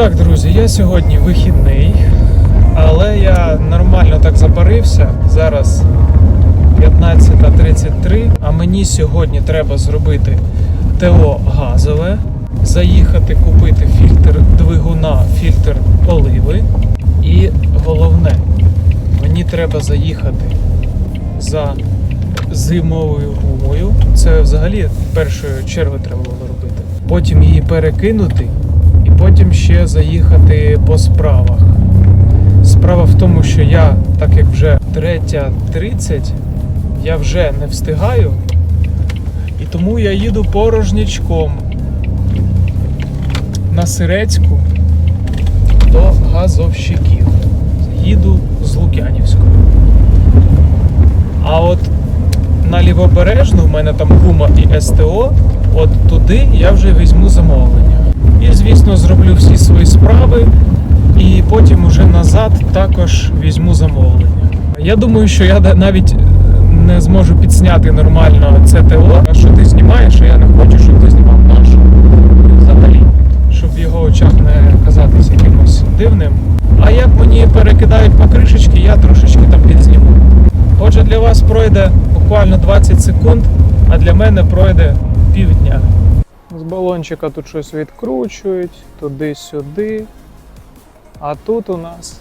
Так, друзі, я сьогодні вихідний, але я нормально так запарився. Зараз 15.33, а мені сьогодні треба зробити ТО газове, заїхати купити фільтр двигуна, фільтр оливи. І головне, мені треба заїхати за зимовою гумою. Це взагалі в першу чергу треба було робити. Потім її перекинути потім ще заїхати по справах. Справа в тому, що я, так як вже 3.30, я вже не встигаю, і тому я їду порожнячком на Сирецьку до газовщиків. Їду з Лук'янівського. А от на лівобережну, в мене там гума і СТО, от туди я вже візьму замовлення. І, звісно, зроблю всі свої справи, і потім уже назад також візьму замовлення. Я думаю, що я навіть не зможу підсняти нормально це ТО, що ти знімаєш, а я не хочу, щоб ти знімав наш. Взагалі, щоб в його очах не казатись якимось дивним. А як мені перекидають покришечки, я трошечки там підзніму. Отже, для вас пройде буквально 20 секунд, а для мене пройде півдня. Балончика тут щось відкручують, туди-сюди. А тут у нас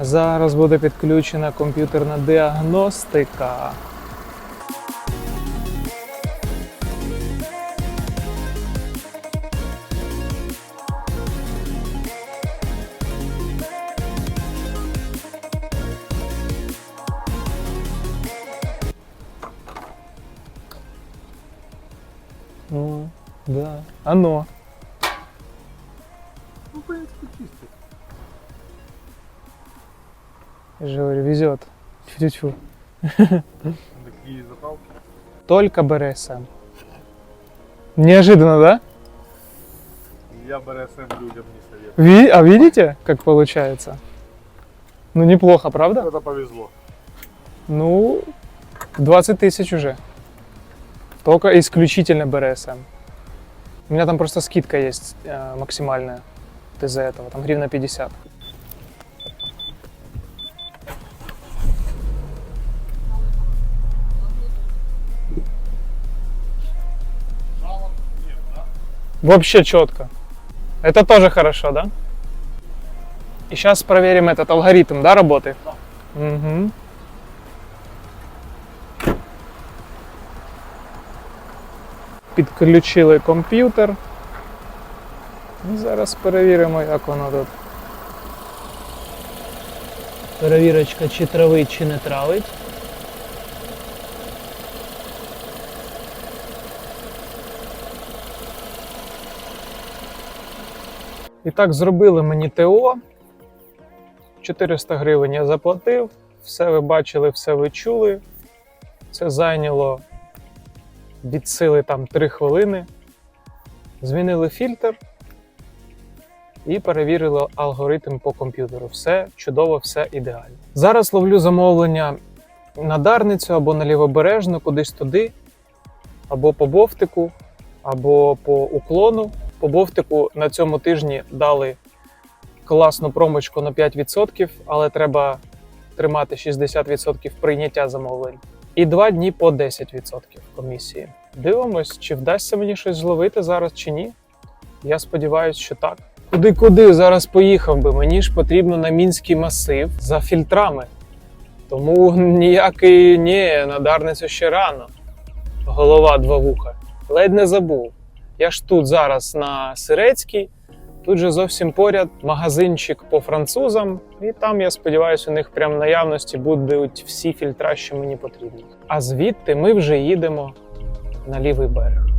зараз буде підключена комп'ютерна діагностика. Оно. Ну, в принципе. Я же говорю, везет. Тьфу-тьфу. Такие заправки. Только БРСМ. Неожиданно, да? Я БРСМ людям не советую. Ви, а видите, как получается? Ну, неплохо, правда? Это повезло. Ну, 20 тысяч уже. Только исключительно БРСМ. У меня там просто скидка есть э, максимальная из-за этого. Там гривна 50. Жалоб нет, да? Вообще четко. Это тоже хорошо, да? И сейчас проверим этот алгоритм, да, работы? Да. Угу. Підключили комп'ютер. І зараз перевіримо, як воно тут. Перевірочка, чи травить, чи не травить. І так, зробили мені ТО. 400 гривень я заплатив. Все ви бачили, все ви чули. Це зайняло від сили там 3 хвилини. Змінили фільтр і перевірили алгоритм по комп'ютеру. Все чудово, все ідеально. Зараз ловлю замовлення на Дарницю або на Лівобережну, кудись туди, або по Бовтику, або по уклону. По Бовтику на цьому тижні дали класну промочку на 5%, але треба тримати 60% прийняття замовлень. І два дні по 10% комісії. Дивимось, чи вдасться мені щось зловити зараз чи ні. Я сподіваюся, що так. Куди-куди зараз поїхав би? Мені ж потрібно на мінський масив за фільтрами. Тому ніякий ні, на Дарницю ще рано. Голова два вуха. Ледь не забув. Я ж тут зараз на Сирецькій, тут же зовсім поряд магазинчик по французам, і там, я сподіваюся, у них прям наявності будуть всі фільтра, що мені потрібні. А звідти ми вже їдемо на лівий берег.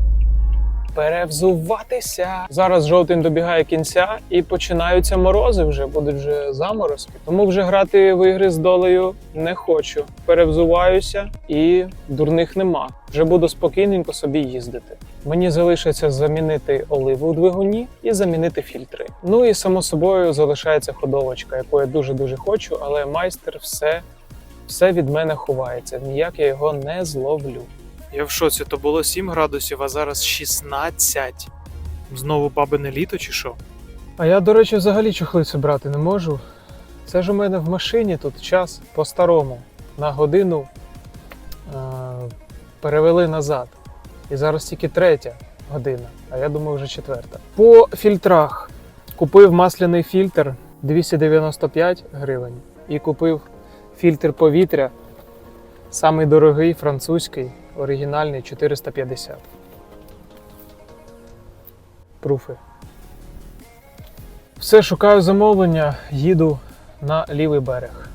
Перевзуватися. Зараз жовтень добігає кінця і починаються морози вже, будуть вже заморозки. Тому вже грати в ігри з долею не хочу. Перевзуваюся і дурних нема. Вже буду спокійненько собі їздити. Мені залишиться замінити оливу у двигуні і замінити фільтри. Ну і само собою залишається ходовочка, яку я дуже дуже хочу, але майстер все, все від мене ховається. Ніяк я його не зловлю. Я в шоці, то було 7 градусів, а зараз 16. Знову бабине літо чи що? А я, до речі, взагалі чохлиці брати не можу. Це ж у мене в машині тут час по-старому. На годину е- перевели назад. І зараз тільки третя година, а я думаю, вже четверта. По фільтрах купив масляний фільтр 295 гривень і купив фільтр повітря, самий дорогий французький, оригінальний 450. Пруфи. Все, шукаю замовлення, їду на лівий берег.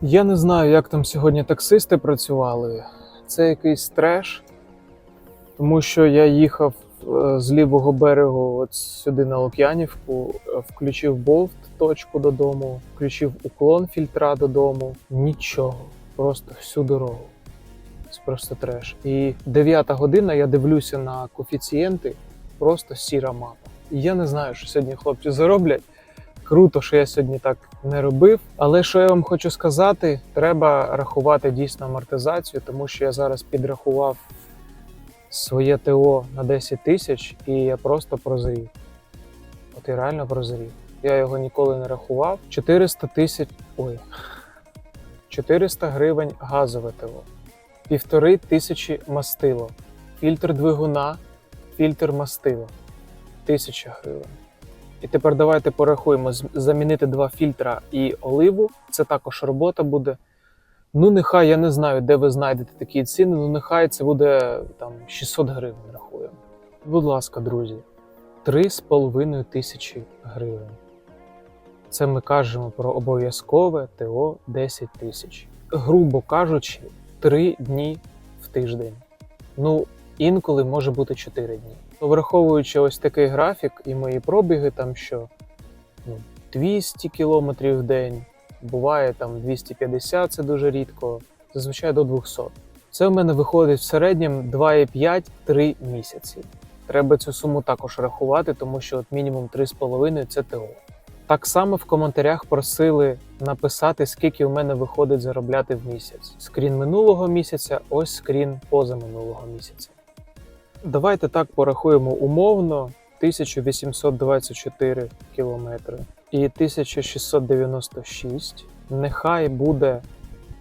Я не знаю, як там сьогодні таксисти працювали. Це якийсь треш, тому що я їхав е, з лівого берегу от сюди на Лук'янівку, е, включив болт точку додому, включив уклон фільтра додому. Нічого, просто всю дорогу. Це просто треш. І дев'ята година я дивлюся на коефіцієнти, просто сіра мапа. І я не знаю, що сьогодні хлопці зароблять. Круто, що я сьогодні так не робив. Але що я вам хочу сказати, треба рахувати дійсно амортизацію, тому що я зараз підрахував своє ТО на 10 тисяч і я просто прозрів. От я реально прозрів. Я його ніколи не рахував. 400 тисяч. Ой. 400 гривень газове ТО, півтори тисячі мастило, фільтр двигуна, фільтр мастила. Тисяча гривень. І тепер давайте порахуємо: замінити два фільтра і оливу. Це також робота буде. Ну, нехай я не знаю, де ви знайдете такі ціни. Ну, нехай це буде там 600 гривень, рахуємо. Будь ласка, друзі, 3,5 тисячі гривень. Це ми кажемо про обов'язкове ТО 10 тисяч. Грубо кажучи, 3 дні в тиждень. Ну, інколи може бути 4 дні. Ну, Враховуючи ось такий графік і мої пробіги, там що ну, 200 кілометрів в день, буває там 250, це дуже рідко, зазвичай до 200. Це в мене виходить в середньому 2,5-3 місяці. Треба цю суму також рахувати, тому що от мінімум 3,5 це ТО. Так само в коментарях просили написати, скільки у мене виходить заробляти в місяць. Скрін минулого місяця, ось скрін позаминулого місяця. Давайте так порахуємо умовно 1824 кілометри і 1696. Нехай буде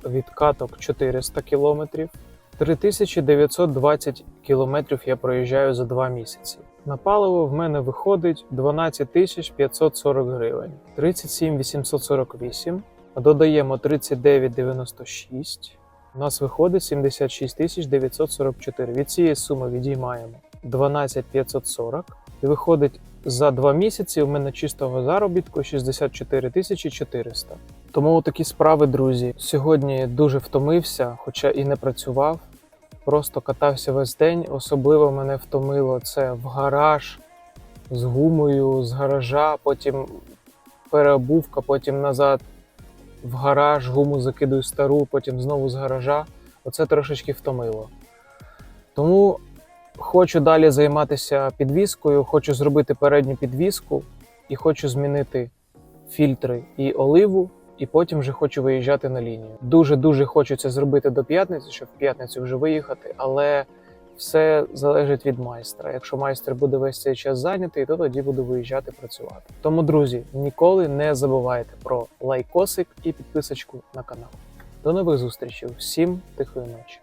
відкаток 400 кілометрів. 3920 кілометрів я проїжджаю за 2 місяці. На паливо в мене виходить 12 540 гривень. 37 848. Додаємо 39,96. У нас виходить 76 944. Від цієї суми відіймаємо 12 540. І виходить за 2 місяці у мене чистого заробітку 64 400. Тому такі справи, друзі. Сьогодні дуже втомився, хоча і не працював. Просто катався весь день. Особливо мене втомило це в гараж з гумою, з гаража, потім переобувка, потім назад в гараж, гуму закидую стару, потім знову з гаража. Оце трошечки втомило. Тому хочу далі займатися підвіскою, хочу зробити передню підвіску і хочу змінити фільтри і оливу, і потім вже хочу виїжджати на лінію. Дуже дуже хочу це зробити до п'ятниці, щоб в п'ятницю вже виїхати, але все залежить від майстра. Якщо майстер буде весь цей час зайнятий, то тоді буду виїжджати працювати. Тому, друзі, ніколи не забувайте про лайкосик і підписочку на канал. До нових зустрічей. Всім тихої ночі.